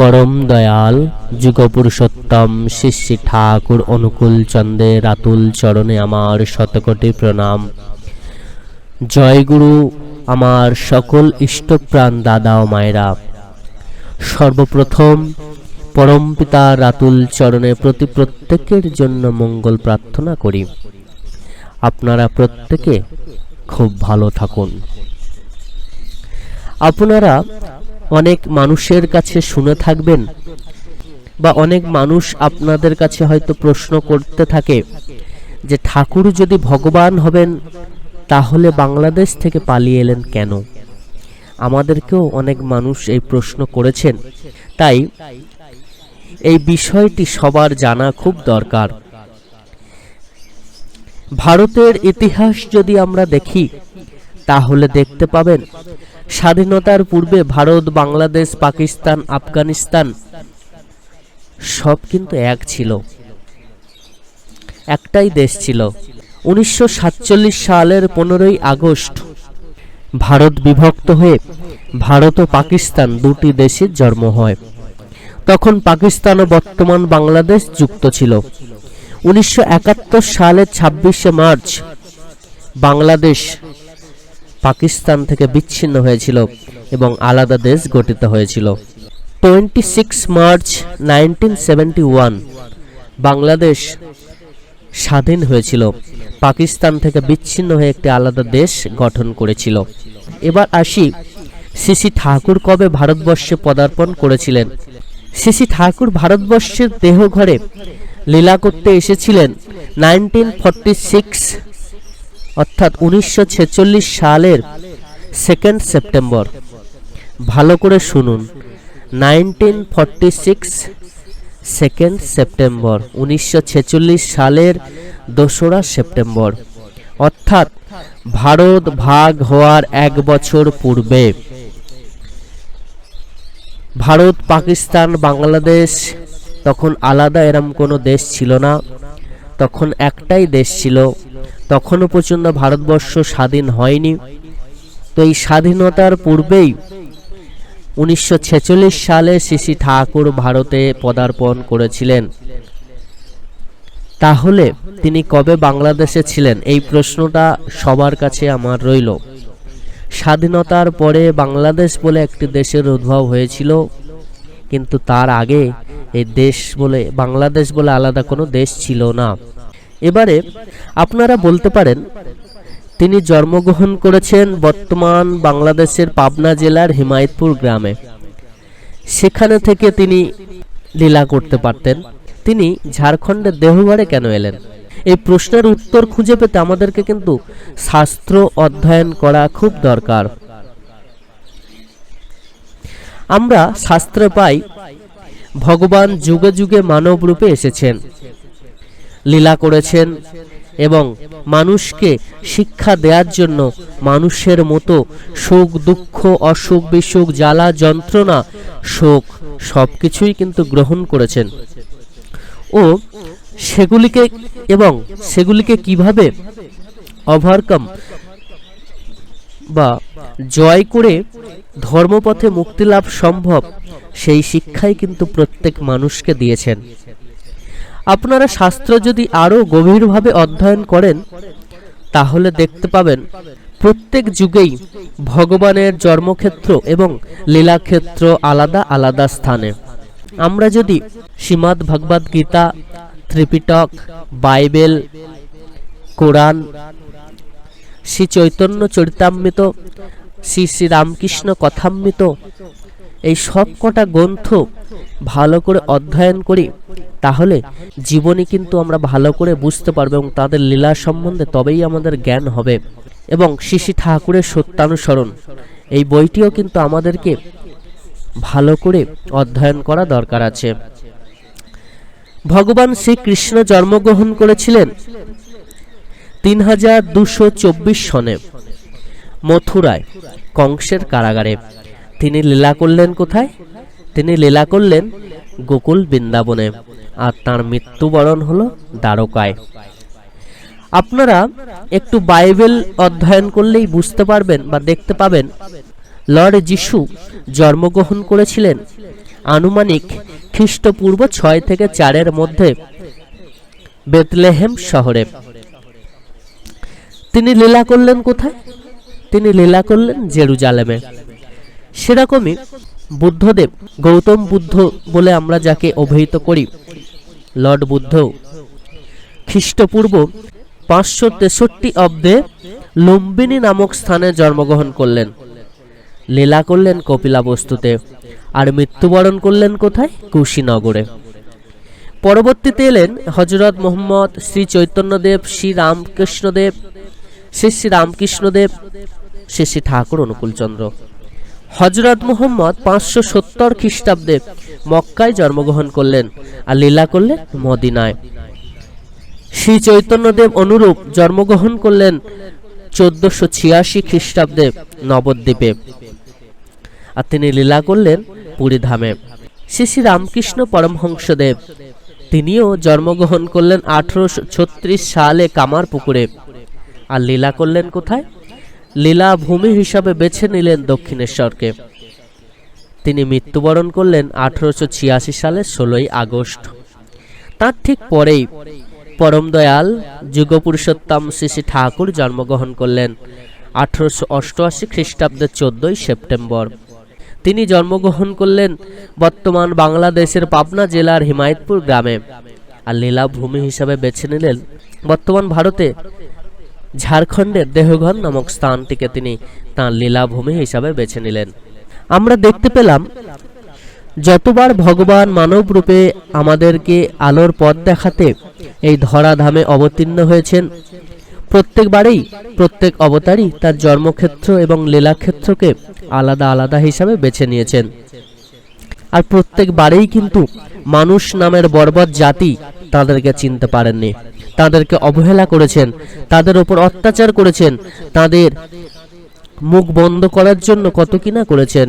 পরম দয়াল যুগপুরুষোত্তম শ্রী শ্রী ঠাকুর অনুকূল চন্দ্রের রাতুল চরণে আমার শতকোটি প্রণাম। জয় গুরু, আমার সকল ইষ্টপ্রাণ দাদা ও মায়েরা। সর্বপ্রথম পরম পিতা রাতুল চরণে প্রতি প্রত্যেকের জন্য মঙ্গল প্রার্থনা করি। আপনারা প্রত্যেকে খুব ভালো থাকুন। আপনারা অনেক মানুষের কাছে শুনে থাকবেন বা অনেক মানুষ আপনাদের কাছে হয়তো প্রশ্ন করতে থাকে যে ঠাকুর যদি ভগবান হবেন, তাহলে বাংলাদেশ থেকে পালিয়ে এলেন কেন? আমাদেরকেও অনেক মানুষ এই প্রশ্ন করেছেন। তাই এই বিষয়টি সবার জানা খুব দরকার। ভারতের ইতিহাস যদি আমরা দেখি, তাহলে দেখতে পাবেন স্বাধীনতার পূর্বে ভারত, বাংলাদেশ, পাকিস্তান, আফগানিস্তান সব কিন্তু এক ছিল। একটাই দেশ ছিল। উনিশশো সাতচল্লিশ সালের পনেরোই আগস্ট ভারত বিভক্ত হয়ে ভারত ও পাকিস্তান দুটি দেশের জন্ম হয়। তখন পাকিস্তান ও বর্তমান বাংলাদেশ যুক্ত ছিল। উনিশশো একাত্তর সালের ছাব্বিশে মার্চ বাংলাদেশ পাকিস্তান থেকে বিচ্ছিন্ন হয়েছিল এবং আলাদা দেশ গঠিত হয়েছিল। Twenty six March nineteen seventy one Bangladesh স্বাধীন হয়েছিল। পাকিস্তান থেকে বিচ্ছিন্ন হয়ে একটি আলাদা দেশ গঠন করেছিল। এবার আসি শ্রী ঠাকুর কবে ভারতবর্ষে পদার্পণ করেছিলেন? শ্রী ঠাকুর ভারতবর্ষের দেহঘরে লীলা করতে এসেছিলেন নাইনটিন ফর্টি সিক্স অর্থাৎ উনিশশো ছেচল্লিশ সালের সেকেন্ড সেপ্টেম্বর ভালো করে শুনুন। Nineteen forty six second September উনিশশো ছেচল্লিশ সালের দোসরা সেপ্টেম্বর অর্থাৎ ভারত ভাগ হওয়ার এক বছর পূর্বে। ভারত, পাকিস্তান, বাংলাদেশ তখন আলাদা এরম কোনো দেশ ছিল না। তখন একটাই দেশ ছিল তখনও পর্যন্ত ভারতবর্ষ স্বাধীন হয়নি। তো এই স্বাধীনতার পূর্বেই উনিশশো ছেচল্লিশ সালে শ্রী ঠাকুর ভারতে পদার্পণ করেছিলেন। তাহলে তিনি কবে বাংলাদেশে ছিলেন? এই প্রশ্নটা সবার কাছে আমার রইল। স্বাধীনতার পরে বাংলাদেশ বলে একটি দেশের উদ্ভব হয়েছিল, কিন্তু তার আগে এই দেশ বলে, বাংলাদেশ বলে আলাদা কোনো দেশ ছিল না। এবারে আপনারা বলতে পারেন, তিনি জন্মগ্রহণ করেছেন বর্তমান বাংলাদেশের পাবনা জেলার হিমায়তপুর গ্রামে। সেখানে থেকে তিনি লীলা করতে পারতেন। তিনি ঝাড়খণ্ডের দেহগড়ে কেন এলেন? এই প্রশ্নের উত্তর খুঁজে পেতে আমাদেরকে কিন্তু শাস্ত্র অধ্যয়ন করা খুব দরকার। আমরা শাস্ত্রে পাই, ভগবান যুগে যুগে মানব রূপে এসেছেন। লীলা করেছেন এবং মানুষকে শিক্ষা দেওয়ার জন্য মানুষের মতো সুখ, দুঃখ, অসুখ, বিসুখ, জ্বালা, যন্ত্রণা, শোক সব কিছুই কিন্তু গ্রহণ করেছেন। ও সেগুলিকে এবং সেগুলিকে কীভাবে ওভারকাম বা জয় করে ধর্মপথে মুক্তি লাভ সম্ভব, সেই শিক্ষাই কিন্তু প্রত্যেক মানুষকে দিয়েছেন। আপনারা শাস্ত্র যদি আরও গভীরভাবে অধ্যয়ন করেন, তাহলে দেখতে পাবেন প্রত্যেক যুগেই ভগবানের জন্মক্ষেত্র এবং লীলাক্ষেত্র আলাদা আলাদা স্থানে। আমরা যদি শ্রীমদ্ ভগবদ গীতা, ত্রিপিটক, বাইবেল, কোরআন, শ্রী চৈতন্য চরিতামৃত, শ্রী শ্রী রামকৃষ্ণ কথামৃত এই সব কটা গ্রন্থ ভালো করে অধ্যয়ন করি, তাহলে জীবনে কিন্তু আমরা ভালো করে বুঝতে পারব এবং তাদের লীলা সম্বন্ধে তবেই আমাদের জ্ঞান হবে। এবং শিশি ঠাকুরের সত্যানুসরণ, এই বইটিও কিন্তু আমাদেরকে ভালো করে অধ্যয়ন করা দরকার আছে। ভগবান শ্রীকৃষ্ণ জন্মগ্রহণ করেছিলেন তিন হাজার দুশো চব্বিশ সনে মথুরায়, কংসের কারাগারে। তিনি লীলা করলেন কোথায়? তিনি লীলা করলেন গোকুল বৃন্দাবনে আর তার মৃত্যুবরণ হলো দ্বারকায়। আপনারা একটু বাইবেল অধ্যয়ন করলেই বুঝতে পারবেন বা দেখতে পাবেন, লর্ড যিশু জন্মগ্রহণ করেছিলেন আনুমানিক খ্রিস্টপূর্ব ছয় থেকে চারের মধ্যে বেতলেহেম শহরে। তিনি লীলা করলেন কোথায়? তিনি লীলা করলেন জেরুজালেমে। সেরকমই বুদ্ধদেব গৌতম বুদ্ধ বলে আমরা যাকে অভিহিত করি, লর্ড বুদ্ধ। খ্রিস্টপূর্ব পাঁচশো তেষট্টি অব্দে লুম্বিনী নামক স্থানে জন্মগ্রহণ করলেন। লীলা করলেন কপিলা বস্তুতে আর মৃত্যুবরণ করলেন কোথায়? কুশীনগরে। পরবর্তীতে এলেন হজরত মোহাম্মদ শ্রী চৈতন্যদেব, শ্রী রামকৃষ্ণদেব, শ্রী শ্রী রামকৃষ্ণদেব, শ্রী শ্রী ঠাকুর অনুকূলচন্দ্র। হজরত মুহম্মদ পাঁচশো সত্তর খ্রিস্টাব্দে মক্কায় জন্মগ্রহণ করলেন আর লীলা করলেন মদিনায়। শ্রী চৈতন্যদেব অনুরূপ জন্মগ্রহণ করলেন চোদ্দশো ছিয়াশি খ্রিস্টাব্দে নবদ্বীপে। আর তিনি লীলা করলেন পুরীধামে শ্রী শ্রী রামকৃষ্ণ পরমহংসদেব তিনিও জন্মগ্রহণ করলেন আঠারোশো ছত্রিশ সালে কামার পুকুরে আর লীলা করলেন কোথায়? লীলা ভূমি হিসাবে বেছে নিলেন দক্ষিণেশ্বরকে। তিনি মৃত্যুবরণ করলেন আঠারোশো ছিয়াশি সালের ষোলোই আগস্ট। তার ঠিক পরেই পরম দয়াল যুগপুরুষোত্তম শ্রী ঠাকুর জন্মগ্রহণ করলেন আঠারোশো অষ্টআশি খ্রিস্টাব্দের চোদ্দই সেপ্টেম্বর। তিনি জন্মগ্রহণ করলেন বর্তমান বাংলাদেশের পাবনা জেলার হিমায়তপুর গ্রামে। আর লীলাভূমি হিসাবে বেছে নিলেন বর্তমান ভারতে ঝাড়খণ্ডের দেহঘর নামক স্থানটিকে তিনি তাঁর লীলাভূমি হিসাবে বেছে নিলেন। আমরা দেখতে পেলাম, যতবার ভগবান মানব রূপে আমাদেরকে আলোর পথ দেখাতে এই ধরাধামে অবতীর্ণ হয়েছেন, প্রত্যেকবারেই প্রত্যেক অবতারই তার জন্মক্ষেত্র এবং লীলাক্ষেত্রকে আলাদা আলাদা হিসাবে বেছে নিয়েছেন। আর প্রত্যেকবারেই কিন্তু মানুষ নামের বর্বর জাতি তাদেরকে চিনতে পারেননি। তাদেরকে অবহেলা করেছেন, তাদের ওপর অত্যাচার করেছেন, তাদের মুখ বন্ধ করার জন্য কত কিনা করেছেন।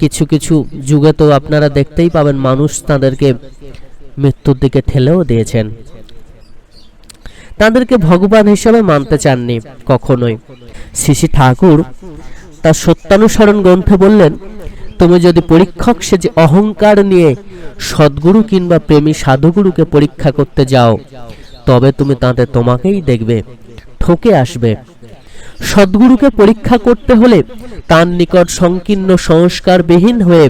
কিছু কিছু যুগে তো আপনারা দেখতেই পাবেন মানুষ তাদেরকে মৃত্যুর দিকে ঠেলেও দিয়েছেন। তাদেরকে ভগবান হিসেবে মানতে চাননি কখনোই। শ্রী ঠাকুর তার সত্যানুসরণ গ্রন্থে বললেন তুমি যদি পরীক্ষক সে যে অহংকার নিয়ে সদ্গুরু কিংবা প্রেমী সাধুগুরুকে পরীক্ষা করতে যাও, তবে তুমি তাতে তোমাকেই দেখবে, ঠকে আসবে। সদ্গুরুকে পরীক্ষা করতে হলে তার নিকট সংকীর্ণ সংস্কারবিহীন হয়ে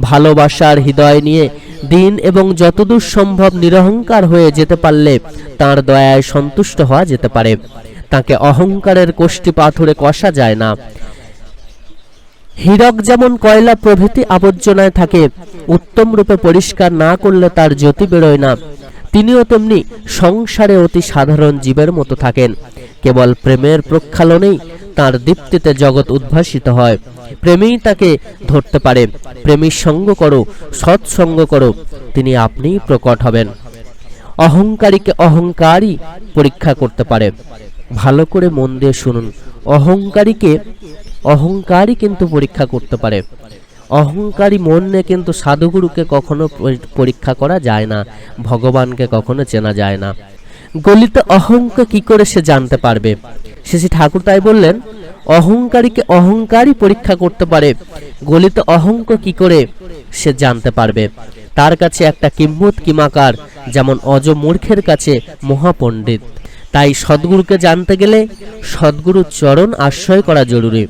ভালোবাসার হৃদয় নিয়ে দিন এবং যতদূর সম্ভব নিরহংকার হয়ে যেতে পারলে তার দয়ায় সন্তুষ্ট হওয়া যেতে পারে। তাকে অহংকারের কোষ্ঠী পাথরে কষা যায় না। হীরক যেমন কয়লা প্রভৃতি আবর্জনায় থাকে, উত্তম রূপে পরিষ্কার না করলে তার জ্যোতি বেরোয় না। তিনিও তেমনি সংসারে অতি সাধারণ জীবের মতো থাকেন। কেবল প্রেমের প্রক্ষালনেই তার দীপ্তিতে জগৎ উদ্ভাসিত হয়। প্রেমেই তাকে ধরতে পারে। প্রেমীর সঙ্গ করো, সৎসঙ্গ করো, তিনি আপনিই প্রকট হবেন। অহংকারীকে অহংকারই পরীক্ষা করতে পারে। ভালো করে মন দিয়ে শুনুন। অহংকারীকে অহংকারই কিন্তু পরীক্ষা করতে পারে। অহংকারী মন কিন্তু সাধুগুরুকে কখনো পরীক্ষা করা যায় না, ভগবানকে কখনো চেনা যায় না। গলিত অহংক কি করে সে জানতে পারবে? শ্রী ঠাকুর তাই বললেন, অহংকারীকে অহংকারই পরীক্ষা করতে পারে। গলিত অহংক কি করে সে জানতে পারবে? তার কাছে একটা কিম্মত কিমাকার, যেমন অজ মূর্খের কাছে মহাপণ্ডিত। তাই সদ্গুরুকে জানতে গেলে সদ্গুরু চরণ আশ্রয় করা জরুরি।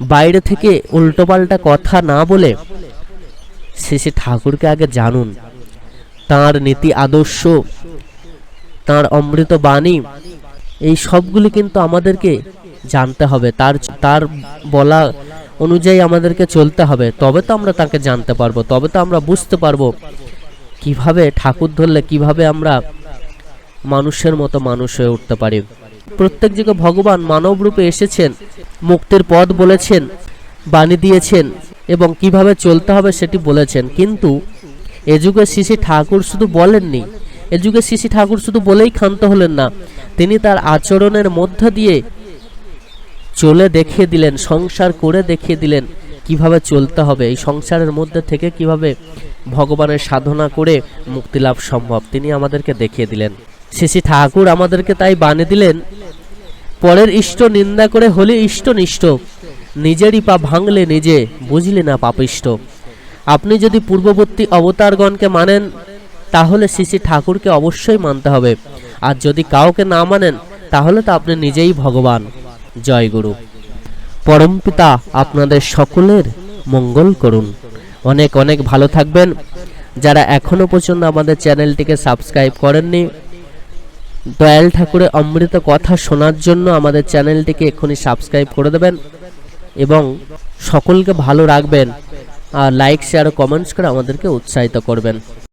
বাইরে থেকে উল্টোপাল্টা কথা না বলে শেষে ঠাকুরকে আগে জানুন। তার নীতি আদর্শ, তার অমৃত বাণী, এই সবগুলি কিন্তু আমাদেরকে জানতে হবে। তার তার বলা অনুযায়ী আমাদেরকে চলতে হবে। তবে তো আমরা তাকে জানতে পারব, তবে তো আমরা বুঝতে পারব কীভাবে ঠাকুর ধরলে, কীভাবে আমরা মানুষের মতো মানুষ হয়ে উঠতে পারি। প্রত্যেক যুগে ভগবান মানব রূপে এসেছেন, মুক্তির পথ বলেছেন, বাণী দিয়েছেন এবং কীভাবে চলতে হবে সেটি বলেছেন। কিন্তু এ যুগে শ্রী ঠাকুর শুধু বলেননি, এ যুগে শ্রী ঠাকুর শুধু বলেই ক্ষান্ত হলেন না, তিনি তার আচরণের মধ্য দিয়ে চলে দেখিয়ে দিলেন, সংসার করে দেখিয়ে দিলেন কীভাবে চলতে হবে। এই সংসারের মধ্যে থেকে কীভাবে ভগবানের সাধনা করে মুক্তি লাভ সম্ভব, তিনি আমাদেরকে দেখিয়ে দিলেন। শ্রী ঠাকুর আমাদেরকে তাই বানে দিলেন, পরের ইষ্ট নিন্দা করে হলে ইষ্ট নিষ্ঠ নিজেরই পা ভাঙলে নিজে বুঝলে না পাপিষ্ট আপনি যদি পূর্ববর্তী অবতারগণকে মানেন, তাহলে শ্রী ঠাকুরকে অবশ্যই মানতে হবে। আর যদি কাউকে না মানেন, তাহলে তো আপনি নিজেই ভগবান। জয় গুরু। পরমপিতা আপনাদের সকলের মঙ্গল করুন। অনেক অনেক ভালো থাকবেন। যারা এখনও পর্যন্ত আমাদের চ্যানেলটিকে সাবস্ক্রাইব করেননি দয়াল ঠাকুরের অমৃত কথা শোনার জন্য আমাদের চ্যানেলটিকে এক্ষুনি সাবস্ক্রাইব করে দেবেন এবং সকলকে ভালো রাখবেন আর লাইক শেয়ার ও কমেন্টস করে আমাদেরকে উৎসাহিত করবেন।